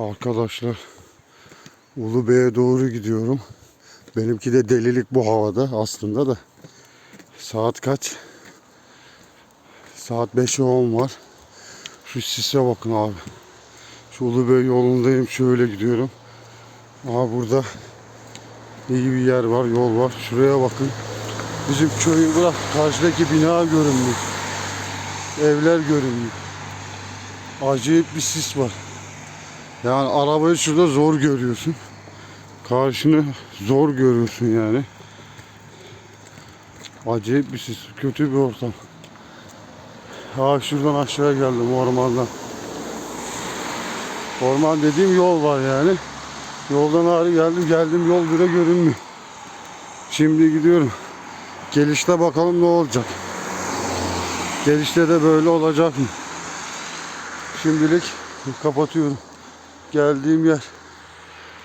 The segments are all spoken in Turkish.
Arkadaşlar Ulubey'e doğru gidiyorum. Benimki de delilik bu havada aslında da. Saat kaç? Saat 5'e 10 var. Şu sise bakın abi. Şu Ulubey yolundayım şöyle gidiyorum. Aha burada iyi bir yer var yol var. Şuraya bakın. Bizim köyü bırak karşıdaki bina görünmüyor. Evler görünmüyor. Acayip bir sis var. Yani arabayı şurada zor görüyorsun. Karşını zor görüyorsun yani. Acayip bir sis. Kötü bir ortam. Ha şuradan aşağı geldim ormandan. Orman dediğim yol var yani. Yoldan ağrı geldim geldim yol bile görünmüyor. Şimdi gidiyorum. Gelişte bakalım ne olacak. Gelişte de böyle olacak mı? Şimdilik kapatıyorum. Geldiğim yer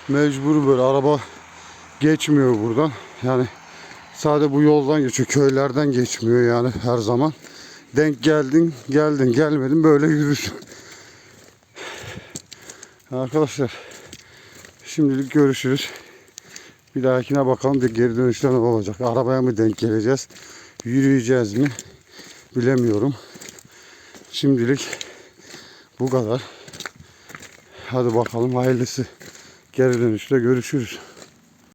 mecbur böyle araba geçmiyor buradan. Yani sadece bu yoldan geçiyor. Köylerden geçmiyor yani her zaman. Denk geldin, geldin, gelmedin böyle yürürsün. Arkadaşlar şimdilik görüşürüz. Bir dahakine bakalım bir geri dönüşte ne olacak. Arabaya mı denk geleceğiz? Yürüyeceğiz mi? Bilemiyorum. Şimdilik bu kadar. Hadi bakalım hayırlısı. Geri dönüşte görüşürüz.